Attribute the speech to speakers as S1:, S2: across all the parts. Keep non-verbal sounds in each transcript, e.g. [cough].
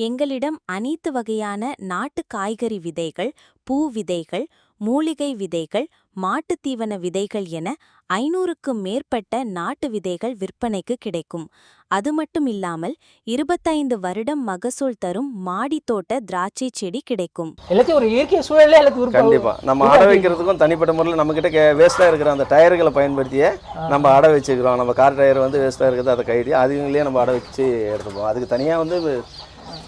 S1: எங்களிடம் அனைத்து வகையான நாட்டு காய்கறி விதைகள் பூ விதைகள் மூலிகை விதைகள் மாட்டுத் தீவன விதைகள் என ஐநூறுக்கும் மேற்பட்ட நாட்டு விதைகள் விற்பனைக்கு கிடைக்கும். அது மட்டும் இல்லாமல் இருபத்தைந்து வருடம் மகசூல் தரும் மாடித் தோட்ட திராட்சை செடி கிடைக்கும்.
S2: எல்லாத்தையும் ஒரு இயற்கை சூழலே
S3: கண்டிப்பா. நம்ம அடை வைக்கிறதுக்கும் தனிப்பட்ட முறையில் நம்ம கிட்ட வேஸ்ட்டாக இருக்கிற அந்த டயர்களை பயன்படுத்தியே நம்ம அடை வச்சுக்கிறோம். நம்ம கார் டயர் வந்து வேஸ்ட்டாக இருக்குது அதை கைடி அதுங்களே நம்ம அடை வச்சு எடுத்துப்போம். அதுக்கு தனியாக வந்து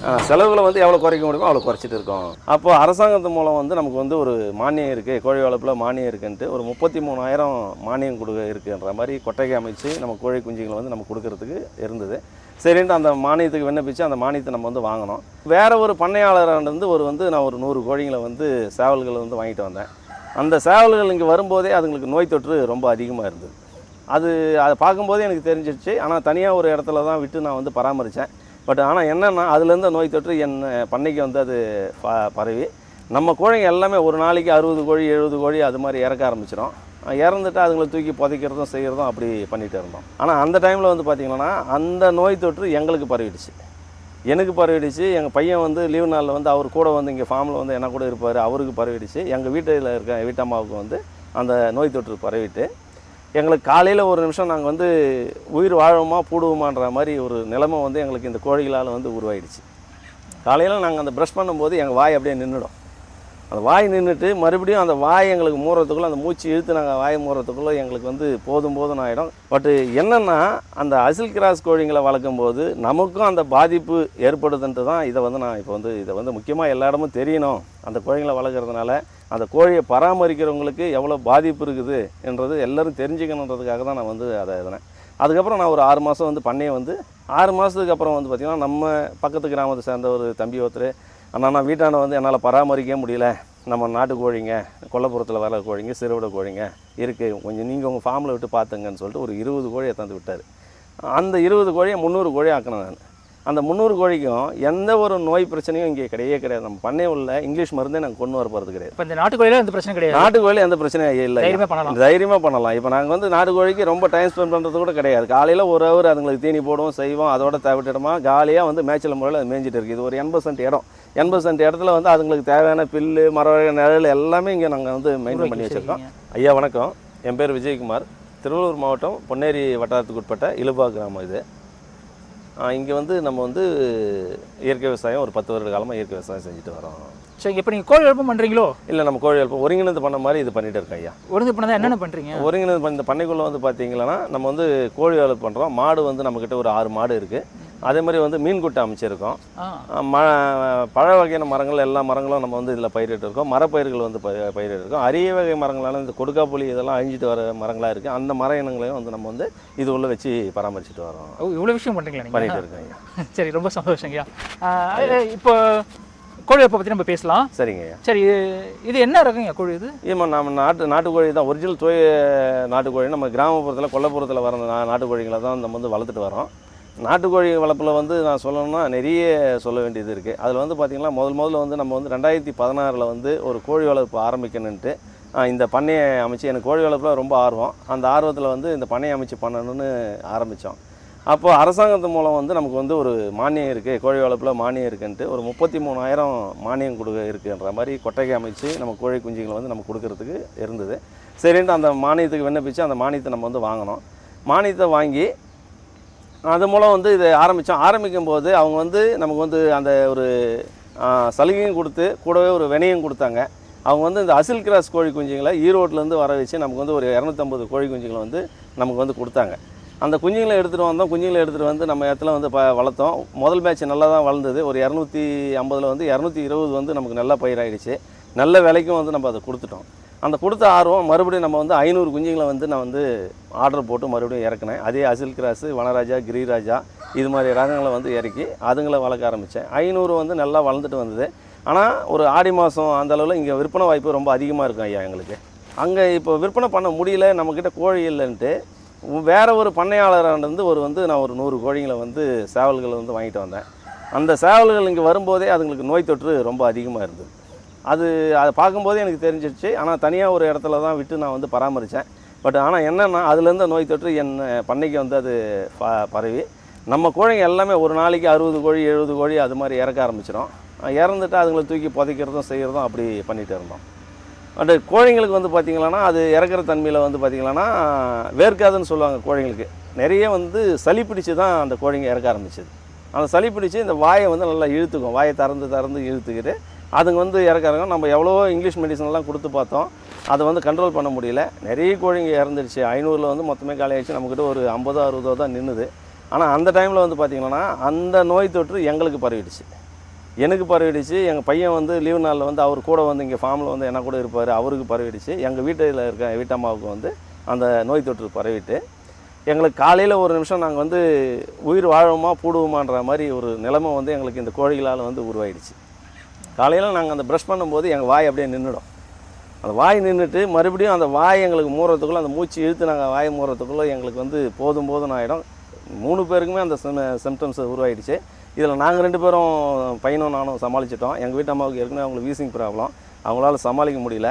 S3: செலவில் செலவுகளை வந்து எவ்வளோ குறைக்க முடியுமோ அவ்வளோ குறைச்சிட்டு இருக்கோம். அப்போ அரசாங்கத்து மூலம் வந்து நமக்கு வந்து ஒரு மானியம் இருக்குது கோழி வளர்ப்பில் மானியம் இருக்குன்ட்டு ஒரு முப்பத்தி மூணாயிரம் மானியம் கொடுக்க இருக்குன்ற மாதிரி கொட்டகை அமைச்சு நம்ம கோழி குஞ்சுகளை வந்து நம்ம கொடுக்கறதுக்கு இருந்தது. சரின்ட்டு அந்த மானியத்துக்கு விண்ணப்பிச்சு அந்த மானியத்தை நம்ம வந்து வாங்கினோம். வேறு ஒரு பண்ணையாளர்கிட்ட ஒரு வந்து நான் ஒரு நூறு கோழிங்களை வந்து சேவல்களை வந்து வாங்கிட்டு வந்தேன். அந்த சேவல்கள் இங்கே வரும்போதே அதுங்களுக்கு நோய் தொற்று ரொம்ப அதிகமாக இருந்தது. அது அதை பார்க்கும்போதே எனக்கு தெரிஞ்சிடுச்சு ஆனால் தனியாக ஒரு இடத்துல தான் விட்டு நான் வந்து பராமரித்தேன் பட் ஆனால் என்னென்னா அதுலேருந்து நோய் தொற்று என் பண்ணைக்கு வந்து அது ப பரவி. நம்ம கோழிங்க எல்லாமே ஒரு நாளைக்கு அறுபது கோழி எழுபது கோழி அது மாதிரி இறக்க ஆரம்பிச்சிடும் இறந்துட்டு அதுங்களை தூக்கி புதைக்கிறதும் செய்கிறதும் அப்படி பண்ணிகிட்டு இருந்தோம். ஆனால் அந்த டைமில் வந்து பார்த்திங்கன்னா அந்த நோய் தொற்று எங்களுக்கு பரவிடுச்சு. எனக்கு பரவிடுச்சு. எங்கள் பையன் வந்து லீவு நாளில் வந்து அவர் கூட வந்து இங்கே ஃபார்மில் வந்து என்ன கூட இருப்பார் அவருக்கு பரவிடுச்சு. எங்கள் வீட்டில் இருக்க வீட்டம்மாவுக்கு வந்து அந்த நோய் தொற்று பரவிட்டு எங்களுக்கு காலையில் ஒரு நிமிஷம் நாங்கள் வந்து உயிர் வாழவுமா பூடுவோமான்ற மாதிரி ஒரு நிலைமை வந்து எங்களுக்கு இந்த கோழிகளால் வந்து உருவாயிடுச்சு. காலையில் நாங்கள் அந்த ப்ரஷ் பண்ணும்போது எங்கள் வாய் அப்படியே நின்றுடும் அந்த வாய் நின்றுட்டு மறுபடியும் அந்த வாய் எங்களுக்கு மூடுறதுக்குள்ளே அந்த மூச்சு இழுத்து நாங்கள் வாய் மூடுறதுக்குள்ளே எங்களுக்கு வந்து போதும் போதும் ஆகிடும் பட்டு என்னென்னா அந்த அசில் கிராஸ் கோழிங்களை வளர்க்கும் போது நமக்கும் அந்த பாதிப்பு ஏற்படுதுன்ட்டு தான் இதை வந்து நான் இப்போ வந்து இதை வந்து முக்கியமாக எல்லா இடமும் தெரியணும். அந்த கோழிங்களை வளர்க்குறதுனால அந்த கோழியை பராமரிக்கிறவங்களுக்கு எவ்வளோ பாதிப்பு இருக்குது என்றது எல்லோரும் தெரிஞ்சுக்கணுன்றதுக்காக தான் நான் வந்து அதை எழுதினேன். அதுக்கப்புறம் நான் ஒரு ஆறு மாதம் வந்து பண்ணையை வந்து ஆறு மாதத்துக்கு அப்புறம் வந்து பார்த்திங்கன்னா நம்ம பக்கத்து கிராமத்தை சேர்ந்த ஒரு தம்பி ஒருத்தர் ஆனால் நான் வீட்டாண்ட வந்து என்னால் பராமரிக்கவே முடியல. நம்ம நாட்டு கோழிங்க கொல்லப்புறத்தில் வர கோழிங்க சிறுவிட கோழிங்க இருக்குது கொஞ்சம் நீங்கள் உங்கள் ஃபார்மில் விட்டு பார்த்துங்கன்னு சொல்லிட்டு ஒரு இருபது கோழியை தந்து விட்டார். அந்த இருபது கோழியை முந்நூறு கோழி ஆக்கினேன் நான். அந்த முந்நூறு கோழிக்கும் எந்த ஒரு நோய் பிரச்சனையும் இங்கே கிடையவே கிடையாது. நம்ம பண்ணை உள்ள இங்கிலீஷ் மருந்தே நாங்கள் கொண்டு வர போகிறது கிடையாது.
S2: இப்ப இந்த நாட்டுக்கோழியில எந்த பிரச்சனை கிடையாது.
S3: நாட்டு கோழி எந்த பிரச்சனையும் இல்லை.
S2: தைரியமா பண்ணலாம்.
S3: தைரியமாக பண்ணலாம். இப்போ நாங்கள் வந்து நாட்டு கோழிக்கு ரொம்ப டைம் ஸ்பெண்ட் பண்ணுறது கூட கிடையாது. காலையில் ஒரு ஹவர் அதுங்களுக்கு தீனி போடுவோம் செய்வோம் அதோட தவிட்டுட்டோமா ஜாலியாக வந்து மேய்ச்சல் முறையில் அது மேய்ஞ்சிட்டு இருக்குது இது ஒரு எண்பது சென்ட் இடம். எண்பது சென்ட் இடத்துல வந்து அதுங்களுக்கு தேவையான பில்லு மர நிழல் எல்லாமே இங்கே நாங்கள் வந்து மெயின்டைன் பண்ணி வச்சுருக்கோம். ஐயா வணக்கம். என் பேர் விஜயகுமார். திருவள்ளூர் மாவட்டம் பொன்னேரி வட்டாரத்துக்கு உட்பட்ட இலுபா கிராமம் இது. இங்கே வந்து நம்ம வந்து இயற்கை விவசாயம் ஒரு பத்து வருட காலமாக இயற்கை விவசாயம் செஞ்சுட்டு வரோம்.
S2: சரி இப்போ நீங்க கோழி வளர்ப்பு பண்றீங்களோ?
S3: இல்லை நம்ம கோழி வளர்ப்பு ஒருங்கிணைந்து பண்ண மாதிரி இது பண்ணிட்டு இருக்கோம் ஐயா.
S2: ஒருங்கு பண்ணதா என்னென்ன பண்றீங்க?
S3: ஒருங்கிணைந்து பண்ண- இந்த பண்ணைக்குள்ளே வந்து பார்த்தீங்கன்னா நம்ம வந்து கோழி வளர்ப்பு பண்ணுறோம் மாடு வந்து நம்மக்கிட்ட ஒரு ஆறு மாடு இருக்குது அதே மாதிரி வந்து மீன் குட்டை அமைச்சிருக்கோம். ம பழ வகையான மரங்கள் எல்லா மரங்களும் நம்ம வந்து இதில் பயிரிட்டு இருக்கோம் மரப்பயிர்கள் வந்து பயிர் பயிரிட்டு இருக்கோம் அரிய வகை மரங்களான இந்த கொடுக்காப்புளி இதெல்லாம் அழிஞ்சிட்டு வர மரங்களாக இருக்குது அந்த மர இனங்களையும் வந்து நம்ம வந்து இது உள்ள வச்சு பராமரிச்சுட்டு வரோம்.
S2: ஓ இவ்வளவு விஷயம் பண்றீங்களா நீங்க?
S3: பண்ணிட்டு இருக்கோம் ஐயா [laughs]
S2: சரி ரொம்ப சந்தோஷங்கய்யா. இப்போ கோழி வளர்ப்பை பற்றி நம்ம பேசலாம்.
S3: சரிங்க.
S2: சரி இது இது என்ன ரகங்க கோழி இது?
S3: ஏமா நம்ம நாட்டு நாட்டுக்கோழி தான். ஒரிஜினல் தோய் நாட்டுக்கோழி. நம்ம கிராமப்புறத்தில் கொல்லப்புறத்தில் வர நா- நாட்டுக்கோழிகளை தான் நம்ம வந்து வளர்த்துட்டு வரோம். நாட்டுக்கோழி வளர்ப்பில் வந்து நான் சொல்லணும்னா நிறைய சொல்ல வேண்டியது இருக்குது அதில் வந்து பார்த்திங்கன்னா முதல் முதல்ல வந்து நம்ம வந்து ரெண்டாயிரத்தி பதினாறில் வந்து ஒரு கோழி வளர்ப்பு ஆரம்பிக்கணுன்ட்டு இந்த பண்ணையை அமைச்சு எனக்கு கோழி வளர்ப்பில் ரொம்ப ஆர்வம். அந்த ஆர்வத்தில் வந்து இந்த பண்ணையை அமைச்சு பண்ணணும்னு ஆரம்பித்தோம் அப்போது அரசாங்கத்து மூலம் வந்து நமக்கு வந்து ஒரு மானியம் இருக்குது கோழி வளர்ப்பில் மானியம் இருக்குன்ட்டு ஒரு முப்பத்தி மூணாயிரம் மானியம் கொடுக்க இருக்குன்ற மாதிரி கொட்டகை அமைச்சு நம்ம கோழி குஞ்சுகளை வந்து நம்ம கொடுக்கறதுக்கு இருந்தது. சரின்ட்டு அந்த மானியத்துக்கு விண்ணப்பிச்சு அந்த மானியத்தை நம்ம வந்து வாங்கினோம். மானியத்தை வாங்கி அது மூலம் வந்து இதை ஆரம்பித்தோம் ஆரம்பிக்கும் போது அவங்க வந்து நமக்கு வந்து அந்த ஒரு சலுகையும் கொடுத்து கூடவே ஒரு வினையும் கொடுத்தாங்க. அவங்க வந்து இந்த அசில் கிராஸ் கோழி குஞ்சுங்களை ஈரோட்லேருந்து வர வச்சு நமக்கு வந்து ஒரு இரநூத்தம்பது கோழி குஞ்சுங்களை வந்து நமக்கு வந்து கொடுத்தாங்க. அந்த குஞ்சுங்களை எடுத்துகிட்டு வந்தோம். குஞ்சுங்களை எடுத்துகிட்டு வந்து நம்ம இடத்துல வந்து ப வளர்த்தோம். முதல் பேட்ச் நல்லா தான் வளர்ந்தது. ஒரு இரநூத்தி ஐம்பதில் வந்து இரநூத்தி இருபது வந்து நமக்கு நல்லா பயிராயிடுச்சு. நல்ல விலைக்கும் வந்து நம்ம அதை கொடுத்துட்டோம். அந்த கொடுத்த ஆர்வம் மறுபடியும் நம்ம வந்து ஐநூறு குஞ்சுங்களை வந்து நான் வந்து ஆர்டர் போட்டு மறுபடியும் இறக்குனேன். அதே அசில் கிராஸு வனராஜா கிரிராஜா இது மாதிரி ரகங்களை வந்து இறக்கி அதுங்களை வளர்க்க ஆரம்பித்தேன் ஐநூறு வந்து நல்லா வளர்ந்துட்டு வந்தது. ஆனால் ஒரு ஆடி மாதம் அந்த அளவில் இங்கே விற்பனை வாய்ப்பு ரொம்ப அதிகமாக இருக்கும் ஐயா எங்களுக்கு. அங்கே இப்போ விற்பனை பண்ண முடியல நம்மக்கிட்ட கோழி இல்லைன்ட்டு வேறு ஒரு பண்ணையாளர்கிட்ட ஒரு வந்து நான் ஒரு நூறு கோழிங்களை வந்து சேவல்களை வந்து வாங்கிட்டு வந்தேன். அந்த சேவல்கள் இங்கே வரும்போதே அதுங்களுக்கு நோய் தொற்று ரொம்ப அதிகமாக இருந்தது. அது அதை பார்க்கும்போதே எனக்கு தெரிஞ்சிடுச்சு ஆனால் தனியாக ஒரு இடத்துல தான் விட்டு நான் வந்து பராமரித்தேன் பட் ஆனால் என்னென்னா அதுலேருந்து நோய் தொற்று என் பண்ணைக்கு வந்து அது ப பரவி. நம்ம கோழிங்க எல்லாமே ஒரு நாளைக்கு அறுபது கோழி எழுபது கோழி அது மாதிரி இறக்க ஆரம்பிச்சிடும் இறந்துட்டு அதுங்களை தூக்கி புதைக்கிறதும் செய்கிறதும் அப்படி பண்ணிகிட்டு இருந்தோம். பட் கோழிங்களுக்கு வந்து பார்த்திங்கன்னா அது இறக்குற தன்மையில் வந்து பார்த்திங்கன்னா வேர்க்காதுன்னு சொல்லுவாங்க கோழிங்களுக்கு. நிறைய வந்து சளி பிடிச்சி தான் அந்த கோழிங்க இறக்க ஆரம்பிச்சிது. அந்த சளி பிடிச்சி இந்த வாயை வந்து நல்லா இழுத்துக்கும். வாயை திறந்து திறந்து இழுத்துக்கிட்டு அதுங்க வந்து இறக்குறாங்க. நம்ம எவ்வளோ இங்கிலீஷ் மெடிசன்லாம் கொடுத்து பார்த்தோம். அதை வந்து கண்ட்ரோல் பண்ண முடியல. நிறைய கோழிங்க இறந்துருச்சு. ஐநூறில் வந்து மொத்தமே காலி நம்மக்கிட்ட ஒரு ஐம்பதோ அறுபதோ தான் நின்றுது ஆனால் அந்த டைமில் வந்து பார்த்திங்கன்னா அந்த நோய் தொற்று எங்களுக்கு பரவிடுச்சு. எனக்கு பரவிடுச்சு. எங்கள் பையன் வந்து லீவு நாளில் வந்து அவர் கூட வந்து இங்கே ஃபார்மில் வந்து என்ன கூட இருப்பார் அவருக்கு பரவிடுச்சு. எங்கள் வீட்டில் இருக்க வீட்டம்மாவுக்கு வந்து அந்த நோய் தொற்று பரவிட்டு எங்களுக்கு காலையில் ஒரு நிமிஷம் நாங்கள் வந்து உயிர் வாழுமா பூடுவோமான்ற மாதிரி ஒரு நிலைமை வந்து எங்களுக்கு இந்த கோழிகளால் வந்து உருவாயிடுச்சு. காலையில் நாங்கள் அந்த ப்ரஷ் பண்ணும்போது எங்கள் வாய் அப்படியே நின்றுடும் அந்த வாய் நின்றுட்டு மறுபடியும் அந்த வாய் எங்களுக்கு மூடுறதுக்குள்ளே அந்த மூச்சு இழுத்து நாங்கள் வாய் மூடுறதுக்குள்ளே எங்களுக்கு வந்து போதும் போதும் ஆகிடும் மூணு பேருக்குமே அந்த சிம்டம்ஸ் உருவாயிடுச்சு. இதில் நாங்கள் ரெண்டு பேரும் பையனும் நானும் சமாளிச்சிட்டோம். எங்கள் வீட்டு அம்மாவுக்கு ஏற்கனவே அவங்களுக்கு வீசிங் ப்ராப்ளம் அவங்களால சமாளிக்க முடியல.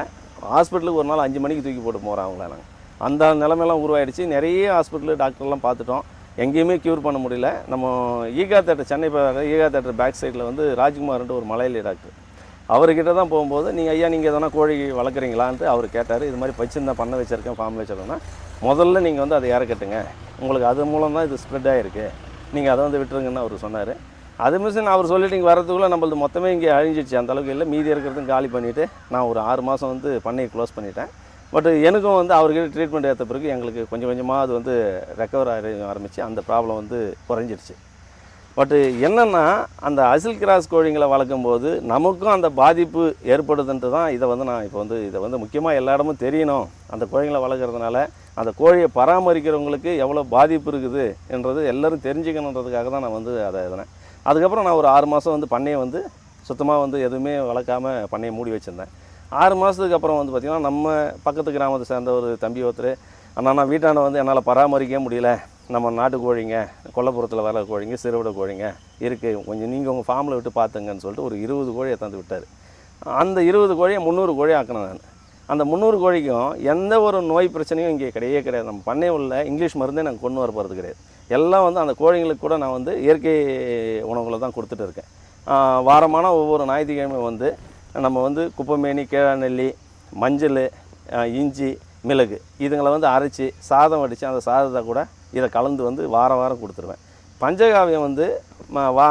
S3: ஹாஸ்பிட்டலுக்கு ஒரு நாள் அஞ்சு மணிக்கு தூக்கி போட்டு போகிறோம் அவங்கள நாங்கள் அந்த நிலமையெல்லாம் உருவாயிடுச்சு. நிறைய ஹாஸ்பிட்டலு டாக்டர்லாம் பார்த்துட்டோம். எங்கேயுமே க்யூர் பண்ண முடியல. நம்ம Ega theatre Chennai Ega theatre back சைடில் வந்து ராஜ்குமார்ன்ட்டு ஒரு மலையிலி டாக்டர் அவர்கிட்ட தான் போகும்போது நீங்கள் ஐயா நீங்கள் எதனா கோழி வளர்க்குறீங்களான்ட்டு அவர் கேட்டார். இது மாதிரி வச்சுருந்தா பண்ண வச்சுருக்கேன் ஃபார்ம் வச்சுருந்தோன்னா முதல்ல நீங்கள் வந்து அதை இறக்கட்டுங்க உங்களுக்கு அது மூலம் தான் இது ஸ்ப்ரெட் ஆகிருக்கு நீங்கள் அதை வந்து விட்டுருங்கன்னு அவர் சொன்னார். அது மிஷின் அவர் சொல்லிட்டு இங்கே வரதுக்குள்ளே நம்மளது மொத்தமே இங்கே அழிஞ்சிடுச்சு. அந்த அளவுக்கு இல்லை. மீதி இருக்கிறதும் காலி பண்ணிவிட்டு நான் ஒரு ஆறு மாதம் வந்து பண்ணையை க்ளோஸ் பண்ணிட்டேன். பட் எனக்கும் வந்து அவர்கிட்ட ட்ரீட்மெண்ட் ஏற்ற பிறகு எங்களுக்கு கொஞ்சம் கொஞ்சமாக அது வந்து ரெக்கவர் ஆகி ஆரம்பித்து அந்த ப்ராப்ளம் வந்து குறைஞ்சிடுச்சு பட்டு என்னென்னா அந்த அசில் கிராஸ் கோழிங்களை வளர்க்கும் போது நமக்கும் அந்த பாதிப்பு ஏற்படுதுன்ட்டு தான் இதை வந்து நான் இப்போ வந்து இதை வந்து முக்கியமாக எல்லா இடமும் தெரியணும். அந்த கோழிங்களை வளர்க்குறதுனால அந்த கோழியை பராமரிக்கிறவங்களுக்கு எவ்வளோ பாதிப்பு இருக்குது என்றது எல்லோரும் தெரிஞ்சுக்கணுன்றதுக்காக தான் நான் வந்து அதை எழுதினேன் அதுக்கப்புறம் நான் ஒரு ஆறு மாதம் வந்து பண்ணையை வந்து சுத்தமாக வந்து எதுவுமே வளர்க்காம பண்ணையை மூடி வச்சுருந்தேன். ஆறு மாதத்துக்கு அப்புறம் வந்து பார்த்திங்கன்னா நம்ம பக்கத்து கிராமத்தை சேர்ந்த ஒரு தம்பி ஒருத்தர். அண்ணா நான் வீட்டாண்ட வந்து என்னால் பராமரிக்கவே முடியல. நம்ம நாட்டு கோழிங்க கொல்லப்புறத்தில் வர கோழிங்க சிறுவிட கோழிங்க இருக்குது கொஞ்சம் நீங்கள் உங்கள் ஃபார்மில் விட்டு பார்த்துங்கன்னு சொல்லிட்டு ஒரு இருபது கோழியை தந்து விட்டார். அந்த இருபது கோழியை முந்நூறு கோழி ஆக்கினேன் நான். அந்த முந்நூறு கோழிக்கும் எந்த ஒரு நோய் பிரச்சனையும் இங்கே கிடையவே கிடையாது. நம்ம பண்ணே உள்ள இங்கிலீஷ் மருந்தே நாங்கள் கொண்டு வர போகிறது கிடையாது. எல்லாம் வந்து அந்த கோழிங்களுக்கு கூட நான் வந்து இயற்கை உணவுகளை தான் கொடுத்துட்டு இருக்கேன். வாரமான ஒவ்வொரு ஞாயிற்றுக்கிழமை வந்து நம்ம வந்து குப்பைமேனி கேழநெல்லி மஞ்சள் இஞ்சி மிளகு இதுங்களை வந்து அரைச்சி சாதம் வடித்து அந்த சாதத்தை கூட இதை கலந்து வந்து வாரம் வாரம் கொடுத்துருவேன். பஞ்சகாவியம் வந்து வா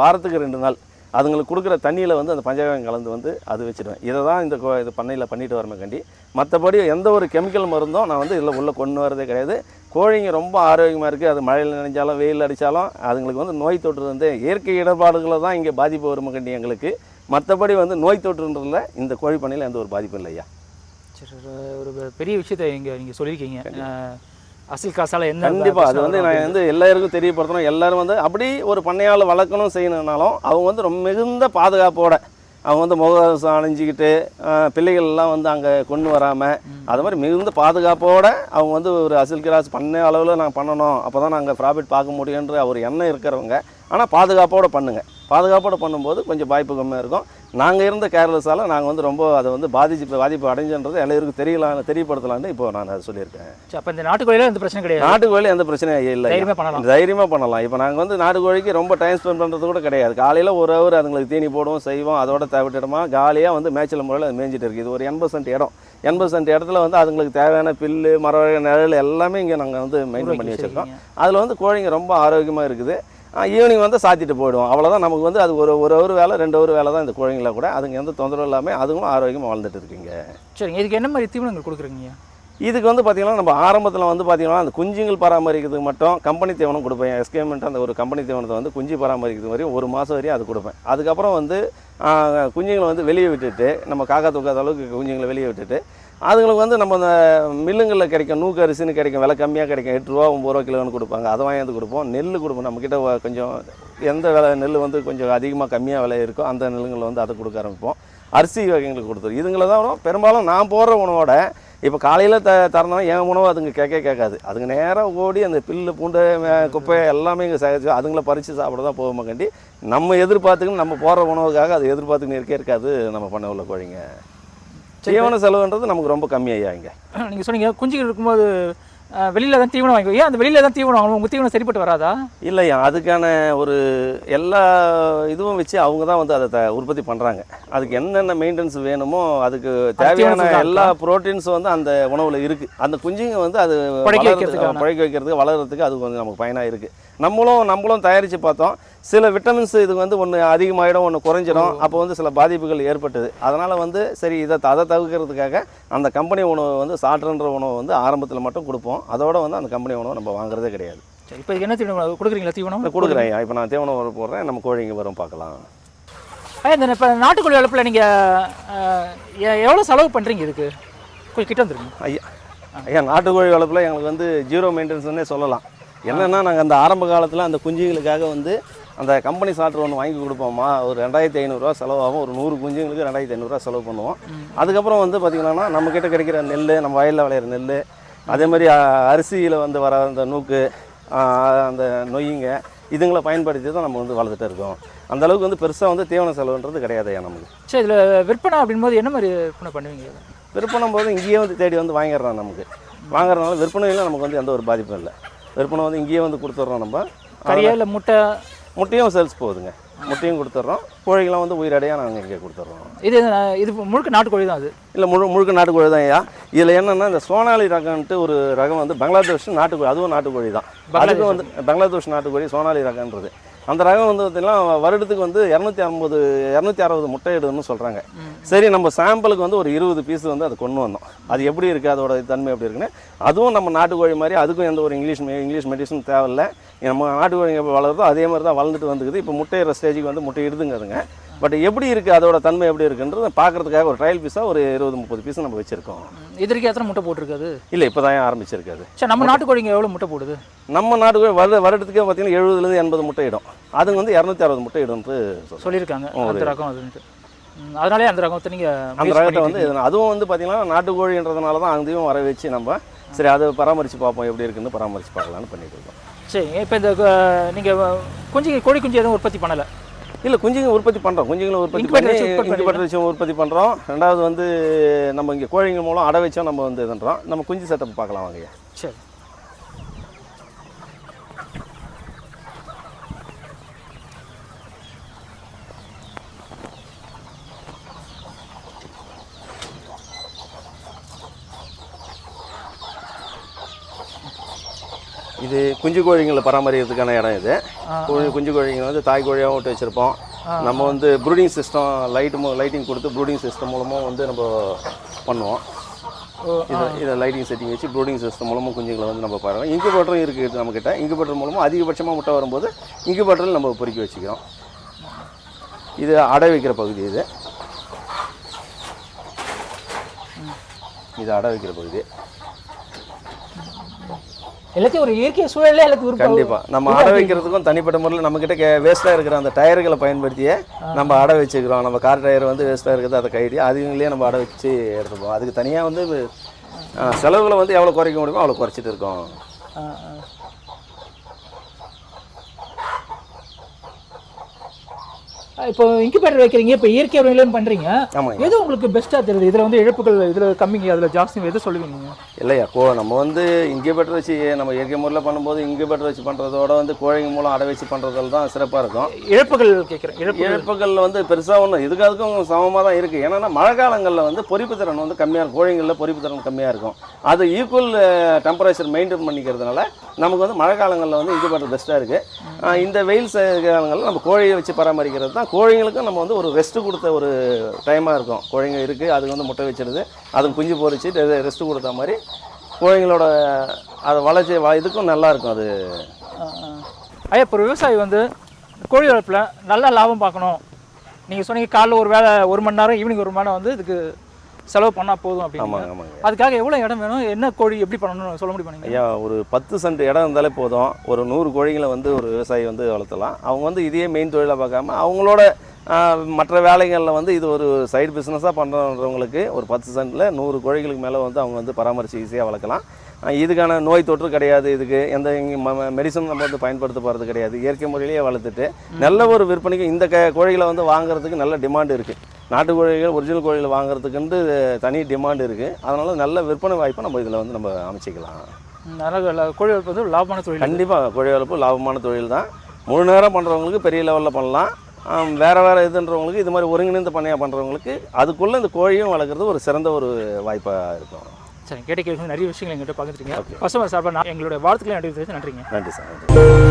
S3: வாரத்துக்கு ரெண்டு நாள் அதுங்களுக்கு கொடுக்குற தண்ணியில் வந்து அந்த பஞ்சகாவியம் கலந்து வந்து அது வச்சுருவேன் இதை தான் இந்த கோ இது பண்ணையில் பண்ணிட்டு வரமே கண்டி. மற்றபடி எந்த ஒரு கெமிக்கல் மருந்தும் நான் வந்து இதில் உள்ளே கொண்டு வரதே கிடையாது. கோழிங்க ரொம்ப ஆரோக்கியமாக இருக்குது அது மழையில் நினைஞ்சாலும் வெயில் அடித்தாலும் அதுங்களுக்கு வந்து நோய் தொற்று வந்து இயற்கை இடர்பாடுகளை தான் இங்கே பாதிப்பு வருமே கண்டி எங்களுக்கு. மற்றபடி வந்து நோய் தொற்றுன்றதுல இந்த கோழி பண்ணையில் எந்த ஒரு பாதிப்பும் இல்லையா
S2: சரி ஒரு- பெரிய விஷயத்தை இங்கே நீங்கள் சொல்லியிருக்கீங்க. அசில் காசால என்ன
S3: கண்டிப்பாக அது வந்து நான் வந்து எல்லாருக்கும் தெரியப்படுத்தணும். எல்லாரும் வந்து அப்படி ஒரு பண்ணையால் வளர்க்கணும் செய்யணும்னாலும் அவங்க வந்து ரொம்ப மிகுந்த பாதுகாப்போட அவங்க வந்து முகக்கவசம் அணிஞ்சிக்கிட்டு ஆஹ், பிள்ளைகள் எல்லாம் வந்து அங்கே கொண்டு வராமல் அது மாதிரி மிகுந்த பாதுகாப்போட அவங்க வந்து ஒரு அசில் கிராஸ் பண்ண அளவில் நான் பண்ணணும். அப்போ தான் நாங்கள் ப்ராஃபிட் பார்க்க முடியுன்ற ஒரு எண்ணம் இருக்கிறவங்க. ஆனால் பாதுகாப்போட பண்ணுங்கள் பாதுகாப்போட பண்ணும்போது கொஞ்சம் வாய்ப்பு கம்மியாக இருக்கும். நாங்கள் இருந்த கேர்லெஸ்ஸால் நாங்கள் வந்து ரொம்ப அதை வந்து பாதிச்சு பாதிப்பு அடைஞ்சுன்றது எல்லாருக்கும் தெரியலாம் தெரியப்படுத்தலான்னு இப்போ நான் அதை சொல்லியிருக்கேன்.
S2: அப்போ இந்த நாட்டுக்கோழியில் எந்த பிரச்சனை கிடையாது.
S3: நாட்டுக்கோழி எந்த பிரச்சனையும் இல்லை.
S2: தைரியமா பண்ணலாம்.
S3: தைரியமாக பண்ணலாம். இப்போ நாங்கள் வந்து நாட்டுக்கோழிக்கு ரொம்ப டைம் ஸ்பெண்ட் பண்ணுறது கூட கிடையாது. காலையில் ஒரு ஹவர் அதுங்களுக்கு தீனி போடுவோம் செய்வோம் அதோட தவிட்டுடுமா காலியாக வந்து மேய்ச்சல் முறையில் அது மேய்ஞ்சிட்டு இருக்குது. இது ஒரு எண்பது சென்ட் இடம். எண்பது சென்ட் இடத்துல வந்து அதுங்களுக்கு தேவையான பில்லு மர நிழல் எல்லாமே இங்கே நாங்கள் வந்து மெயின்டைன் பண்ணி வச்சுருக்கோம். அதில் வந்து கோழிங்க ரொம்ப ஆரோக்கியமாக இருக்குது. ஈவினிங் வந்து சாத்திட்டு போயிடுவோம். அவ்வளோதான் நமக்கு வந்து அது ஒரு ஒரு ஹவர் வேலை ரெண்டு ஹவர் வேலை தான் இந்த கோழிங்களை கூட. அதுங்க எந்த தொந்தரவும் இல்லாமல் அதுங்களும் ஆரோக்கியமாக வாழ்ந்துட்டு இருக்குங்க.
S2: சரிங்க. இதுக்கு என்ன மாதிரி தீவனங்கள் கொடுக்குறீங்க?
S3: இதுக்கு வந்து பார்த்திங்கன்னா நம்ம ஆரம்பத்தில் வந்து பார்த்திங்கன்னா அந்த குஞ்சுங்கள் பராமரிக்கிறதுக்கு மட்டும் கம்பெனி தீவனம் கொடுப்பேன். எஸ்கேமெண்ட் அந்த ஒரு கம்பெனி தீவனத்தை வந்து குஞ்சு பராமரிக்கிறது வரையும் ஒரு மாதம் வரையும் அது கொடுப்பேன். அதுக்கப்புறம் வந்து குஞ்சுங்களை வந்து வெளியே விட்டுட்டு நம்ம காக்கா தூக்காத அளவுக்கு குஞ்சுங்களை வெளியே விட்டுட்டு அதுங்களுக்கு வந்து நம்ம அந்த மில்லுங்களில் கிடைக்கும் நூக்கு அரிசின்னு கிடைக்கும் விலை கம்மியாக கிடைக்கும். எட்டு ரூபா ஒம்பது ரூபா கிலோன்னு கொடுப்பாங்க. அதை வாங்கி வந்து கொடுப்போம். நெல் கொடுப்போம். நம்மக்கிட்ட கொஞ்சம் எந்த விலை நெல் வந்து கொஞ்சம் அதிகமாக கம்மியாக விலை இருக்கோ அந்த நெல்லுங்களை வந்து அதை கொடுக்க ஆரம்பிப்போம். அரிசி வகைங்களுக்கு கொடுத்துரும் இதுங்களை தான் வரும். பெரும்பாலும் நான் போடுற உணவோட இப்போ காலையில் த திறந்தோம் என் உணவு அதுங்க கேட்க கேட்காது. அதுங்க நேராக ஓடி அந்த பில்லு பூண்டு குப்பை எல்லாமே இங்கே சேகரிச்சு அதுங்களை பறித்து சாப்பிட தான் போவோம் கண்டி நம்ம எதிர்பார்த்துக்கின்னு நம்ம போடுற உணவுக்காக அது எதிர்பார்த்துக்கணும் இருக்கே இருக்காது நம்ம பண்ண உள்ள கோழிங்க. தீவன செலவுன்றது நமக்கு ரொம்ப கம்மியாயா இங்கே?
S2: நீங்கள் சொன்னீங்க குஞ்சுகள் இருக்கும்போது வெளியில தான் தீவனம் வாங்கி ஏன் அந்த வெளியில தான் தீவனம் வாங்கணும்? உங்க தீவனம் சரிப்பட்டு வராதா?
S3: இல்லையா அதுக்கான ஒரு எல்லா இதுவும் வச்சு அவங்க தான் வந்து அதை த உற்பத்தி பண்ணுறாங்க அதுக்கு என்னென்ன மெயின்டெனன்ஸ் வேணுமோ அதுக்கு தேவையான எல்லா ப்ரோட்டீன்ஸும் வந்து அந்த உணவில் இருக்குது அந்த குஞ்சுங்க வந்து அது
S2: பழைக்க வைக்கிறதுக்கான.
S3: பழைக்க வைக்கிறதுக்கு வளர்கிறதுக்கு அது கொஞ்சம் நமக்கு பயனாக இருக்குது நம்மளும் நம்மளும் தயாரித்து பார்த்தோம். சில விட்டமின்ஸ் இது வந்து ஒன்று அதிகமாகிடும் ஒன்று குறைஞ்சிடும். அப்போ வந்து சில பாதிப்புகள் ஏற்பட்டது. அதனால் வந்து சரி இதை அதை தவிர்க்கிறதுக்காக அந்த கம்பெனி உணவு வந்து சாற்றுன்ற உணவு வந்து ஆரம்பத்தில் மட்டும் கொடுப்போம். அதோட வந்து அந்த கம்பெனி உணவு நம்ம வாங்குறதே கிடையாது.
S2: சரி இப்போ என்ன தீவனம் கொடுக்குறீங்களா தீவனம்?
S3: கொடுக்குறேன். இப்போ நான் தேவன உரம் போடுறேன். நம்ம கோழிங்க வரும் பார்க்கலாம்.
S2: இந்த இப்போ நாட்டுக்கோழி வளர்ப்பில் நீங்கள் எவ்வளோ செலவு பண்ணுறீங்க இதுக்கு? கொஞ்சம் கிட்ட வந்துருங்க.
S3: ஐயா ஐயா நாட்டுக்கோழி வளர்ப்பில் எங்களுக்கு வந்து ஜீரோ மெயின்டெனன்ஸ்னே சொல்லலாம். என்னென்னா நாங்கள் அந்த ஆரம்ப காலத்தில் அந்த குஞ்சுகளுக்காக வந்து அந்த கம்பெனி சாற்று ஒன்று வாங்கி கொடுப்போமா ஒரு ரெண்டாயிரத்தி ஐநூறுரூவா செலவாகும். ஒரு நூறு குஞ்சுங்களுக்கு ரெண்டாயிரத்தி ஐநூறுரூவா செலவு பண்ணுவோம். அதுக்கப்புறம் வந்து பார்த்திங்கன்னா நம்மக்கிட்ட கிடைக்கிற நெல் நம்ம வயலில் விளையிற நெல் அதே மாதிரி அரிசியில் வந்து வர அந்த நூக்கு அந்த நொய்யுங்க இதுங்களை பயன்படுத்தி தான் நம்ம வந்து வளர்த்துட்டு இருக்கோம். அந்த அளவுக்கு வந்து பெருசாக வந்து தீவன செலவுன்றது கிடையாது ஐயா நமக்கு.
S2: சரி இதில் விற்பனை அப்படின்போது என்ன மாதிரி விற்பனை பண்ணுவீங்க?
S3: விற்பனை போது இங்கேயே வந்து தேடி வந்து வாங்கிடுறோம் நமக்கு. வாங்குறதுனால விற்பனையில் நமக்கு வந்து எந்த ஒரு பாதிப்பும் இல்லை. விற்பனை வந்து இங்கேயே வந்து கொடுத்துட்றோம் நம்ம.
S2: கறியா இல்லை முட்டை
S3: முட்டையும் சேல்ஸ் போகுதுங்க. முட்டையும் கொடுத்துட்றோம். கோழிகளாம் வந்து உயிரடையாக நாங்கள் இங்கே கொடுத்துட்றோம்.
S2: இது இது முழுக்க நாட்டுக்கோழி தான் அது?
S3: இல்லை முழு முழுக்க நாட்டுக்கோழி தான் ஐயா. இதில் என்னென்னா இந்த சோனாலி ரகம்ன்ட்டு ஒரு ரகம் வந்து பங்களாதேஷ் நாட்டுக்கோழி அதுவும் நாட்டுக்கோழி தான். அதுக்கும் வந்து பங்களாதேஷ் நாட்டுக்கோழி சோனாலி ரகம்ன்றது. அந்த ரகம் வந்து பார்த்தீங்கன்னா வருடத்துக்கு வந்து இரநூத்தி ஐம்பது இரநூத்தி அறுபது முட்டை இடுன்னு சொல்கிறாங்க சரி நம்ம சாம்பிளுக்கு வந்து ஒரு இருபது பீஸ் வந்து அதை கொண்டு வந்தோம். அது எப்படி இருக்குது அதோட தன்மை எப்படி இருக்குன்னு அதுவும் நம்ம நாட்டுக்கோழி மாதிரி அதுக்கும் எந்த ஒரு இங்கிலீஷ் இங்கிலீஷ் மெடிசன் தேவையில்ல. நம்ம நாட்டுக்கோழி எப்படி வளருதோ அதே மாதிரி தான் வளர்ந்துட்டு வந்துக்குது. இப்போ முட்டையிற ஸ்டேஜுக்கு வந்து முட்டை இடுதுங்க அதுங்க பட் எப்படி இருக்குது அதோட தன்மை எப்படி இருக்குன்றது பார்க்கறதுக்காக ஒரு ட்ரையல் பீஸாக ஒரு இருபது முப்பது பீஸ் நம்ம வச்சுருக்கோம்.
S2: இது வரைக்கும் எத்தனை முட்டை போட்டிருக்காது?
S3: இல்லை இப்போ தான் ஆரம்பிச்சிருக்காது.
S2: சரி நம்ம நாட்டுக்கோழிங்க எவ்வளோ முட்டை போடுது?
S3: நம்ம நாட்டுக்கோழி வருட வருடத்துக்கே பார்த்தீங்கன்னா எழுபதுலேருந்து எண்பது முட்டை இடும். அதுங்க வந்து இரநூத்தி அறுபது முட்டை இடும்னு.
S2: சொல்லியிருக்காங்க. அந்த ரகம் அதுன்ட்டு அதனாலே அந்த ரகத்தை நீங்கள்
S3: அந்த ரகத்தை வந்து அதுவும் வந்து பார்த்தீங்கன்னா நாட்டுக்கோழின்றதுனால தான் அங்கேயும் வர வச்சு நம்ம சரி அதை பராமரித்து பார்ப்போம் எப்படி இருக்குன்னு பராமரித்து பார்க்கலான்னு பண்ணிட்டு இருக்கோம்.
S2: சரி இப்போ இந்த நீங்கள் குஞ்சு கோழி குஞ்சு எதுவும் உற்பத்தி பண்ணலை?
S3: இல்லை குஞ்சுங்க உற்பத்தி பண்ணுறோம் குஞ்சுங்களை உற்பத்தி பண்ணி இன்குபேட்டர் வச்சு உற்பத்தி பண்ணுறோம் ரெண்டாவது வந்து நம்ம இங்கே கோழிங்க மூலம் அடை வச்சோம் நம்ம வந்து இதுன்றோம் நம்ம குஞ்சு செட்டப் பார்க்கலாம் வாங்கய்யா
S2: சரி.
S3: இது குஞ்சு கோழிங்களை பராமரிக்கிறதுக்கான இடம் இது. குஞ்சு கோழிங்களை வந்து தாய் கோழியாகவும் விட்டு வச்சுருப்போம். நம்ம வந்து ப்ரூடிங் சிஸ்டம் லைட் லைட்டிங் கொடுத்து ப்ரூடிங் சிஸ்டம் மூலமாக வந்து நம்ம பண்ணுவோம். இதை இதை லைட்டிங் செட்டிங் வச்சு ப்ரூடிங் சிஸ்டம் மூலமாக குஞ்சுங்களை வந்து நம்ம பாருங்கள் இன்குபேட்டரும் இருக்குது நம்மக்கிட்ட இன்குபேட்டர் மூலமாக அதிகபட்சமாக முட்டை வரும்போது இன்குபேட்டரில் நம்ம பொறுக்கி வச்சுக்கிறோம். இது அடை வைக்கிற பகுதி இது. இது அடை வைக்கிற பகுதி.
S2: எல்லாத்தையும் ஒரு இயற்கை சூழலே எல்லாத்தையும்
S3: கண்டிப்பாக நம்ம அடை வைக்கிறதுக்கும் தனிப்பட்ட முறையில் நம்மக்கிட்ட கே வேஸ்ட்டாக இருக்கிற அந்த டயர்களை பயன்படுத்தியே நம்ம அடை வச்சுக்கிறோம். நம்ம கார் டயர் வந்து வேஸ்ட்டாக இருக்குது அதை கைடி அதுங்களே நம்ம அடை வச்சு எடுத்துப்போம். அதுக்கு தனியாக வந்து செலவுகளை வந்து எவ்வளோ குறைக்க முடியுமோ அவ்வளோ குறைச்சிட்டு இருக்கோம்.
S2: இப்போ இன்குபேட்டர் வைக்கிறீங்க இப்போ இயற்கை முறையிலும் பண்ணுறீங்க எது உங்களுக்கு பெஸ்ட்டாக தெரியுது? இதில் வந்து இழப்புகள் இதில் கம்மிங்க அதில் ஜாஸ்தி எது சொல்லுவீங்க?
S3: இல்லையா கோ நம்ம வந்து இன்குபேட்டர் வச்சு நம்ம இயற்கை முறையில் பண்ணும்போது இன்குபேட்டர் வச்சு பண்ணுறதோட வந்து கோழிங்க மூலம் அடை வச்சு பண்ணுறதுல தான் சிறப்பாக இருக்கும்.
S2: இழப்புகள் கேட்குறேன் இழப்பு
S3: இழப்புகள் வந்து பெருசாக ஒன்றும் இதுக்கு அதுக்கும் சமமாக தான் இருக்குது ஏன்னா மழை காலங்களில் வந்து பொறிப்பு திறன் வந்து கம்மியாக இருக்கும் கோழிங்களில் பொறிப்பு திறன் கம்மியாக இருக்கும். அது ஈக்குவல் டெம்பரேச்சர் மெயின்டைன் பண்ணிக்கிறதுனால நமக்கு வந்து மழை காலங்களில் வந்து இன்குபேட்டர் பெஸ்ட்டாக இருக்குது இந்த வெயில் காலங்களில் நம்ம கோழியை வச்சு பராமரிக்கிறது தான் கோழிங்களுக்கும் நம்ம வந்து ஒரு ரெஸ்ட்டு கொடுத்த ஒரு டைமாக இருக்கும். கோழிங்க இருக்குது அதுக்கு வந்து முட்டை வச்சிருது. அதுக்கு குஞ்சு பொறிச்சு ரெஸ்ட்டு கொடுத்த மாதிரி கோழிங்களோட அதை வளர்ச்சி வ- இதுக்கும் நல்லாயிருக்கும் அது.
S2: ஐயா இப்போ விவசாயி வந்து கோழி வளர்ப்பில் நல்லா லாபம் பார்க்கணும். நீங்கள் சொன்னீங்க காலைல ஒரு வேளை ஒரு மணி நேரம் ஈவினிங் ஒரு மணி நேரம் வந்து இதுக்கு செலவு பண்ணால் போதும் அப்படின்னு
S3: ஆமாங்க ஆமாங்க.
S2: அதுக்காக எவ்வளோ இடம் வேணும்? என்ன கோழி எப்படி பண்ணணும்னு சொல்ல முடியுமா
S3: ஐயா ஒரு பத்து சென்ட் இடம் இருந்தாலே போதும். ஒரு நூறு கோழிகளை வந்து ஒரு விவசாயி வந்து வளர்த்தலாம். அவங்க வந்து இதையே மெயின் தொழிலாக பார்க்காம அவங்களோட மற்ற வேலைகளில் வந்து இது ஒரு சைடு பிஸ்னஸாக பண்ணுறவங்களுக்கு ஒரு பத்து சென்ட்டில் நூறு கோழிகளுக்கு மேலே வந்து அவங்க வந்து பராமரித்து ஈஸியாக வளர்க்கலாம். இதுக்கான நோய் தொற்று கிடையாது இதுக்கு. எந்த மெடிசன் நம்ம வந்து பயன்படுத்த போகிறது கிடையாது. இயற்கை முறையிலேயே வளர்த்துட்டு நல்ல ஒரு விற்பனைக்கு இந்த க கோழிகளை வந்து வாங்குறதுக்கு நல்ல டிமாண்ட் இருக்குது நாட்டு கோழிகள் ஒரிஜினல் கோழிகள் வாங்குறதுக்குன்ட்டு தனி டிமாண்ட் இருக்குது அதனால் நல்ல விற்பனை வாய்ப்பை நம்ம இதில் வந்து நம்ம அமைச்சிக்கலாம்.
S2: கோழி வளர்ப்பு வந்து லாபமான தொழில்.
S3: கண்டிப்பாக கோழி வளர்ப்பு லாபமான தொழில் தான். முழு நேரம் பண்ணுறவங்களுக்கு பெரிய லெவலில் பண்ணலாம். வேற வேற இதுன்றவங்களுக்கு இது மாதிரி ஒருங்கிணைந்த பண்ணையாக பண்ணுறவங்களுக்கு அதுக்குள்ளே இந்த கோழியும் வளர்க்குறது ஒரு சிறந்த ஒரு வாய்ப்பாக இருக்கும்.
S2: சரி கேட்ட கேள்வி நிறைய விஷயங்கள் எங்கிட்ட பார்த்துருக்கீங்க பசுமை சார்பாக நான் எங்களுடைய வாழ்த்துக்களை நன்றி நன்றிங்க.
S3: நன்றி சார்.